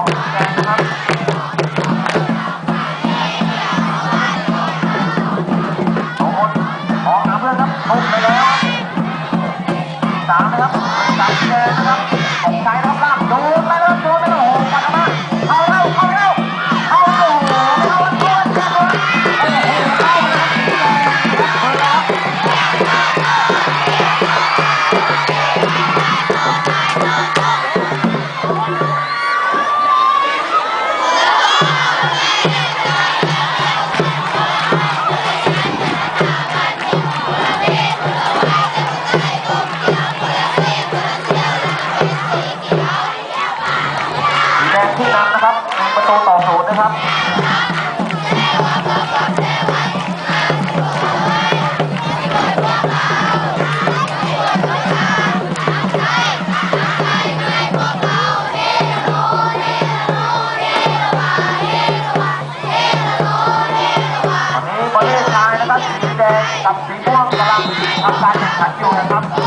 ของแนสองคนเพื่อนครับทุบไปแล้วสามนะครับสามแดนนะครับตกใจนะครับ นำนะครับหนึ่ประตูต่อศูนย์นะครับสีแดงกับสีม่วงกำลังทำการแข่งขันอยู่นะครับ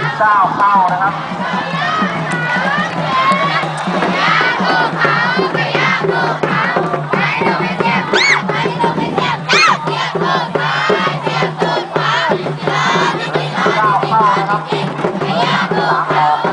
19 เข้านะครับเก้าเข้านะครับ